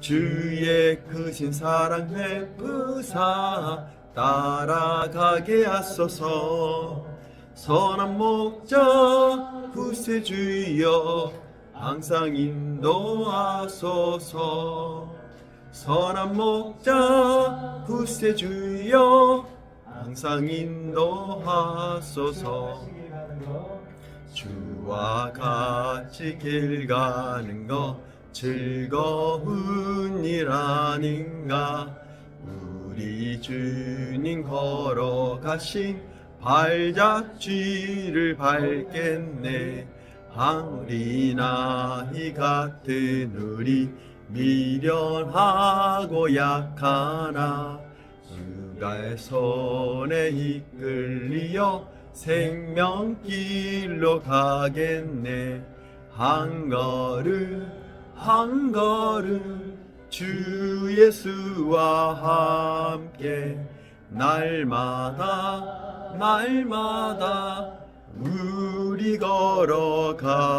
주의 크신 사랑 베푸사 따라가게 하소서. 선한 목자 구세주여 항상 인도하소서. 선한 목자 구세주여 항상 인도하소서. 주와 같이 길 가는 것 즐거운 일 아닌가? 우리 주님 걸어가신 발자취를 밟겠네. 하늘이 나이 같은 우리 미련하고 약하나? 주가의 손에 이끌리어 생명길로 가겠네. 한 걸음 한 걸음 주 예수와 함께 날마다 날마다 우리 걸어가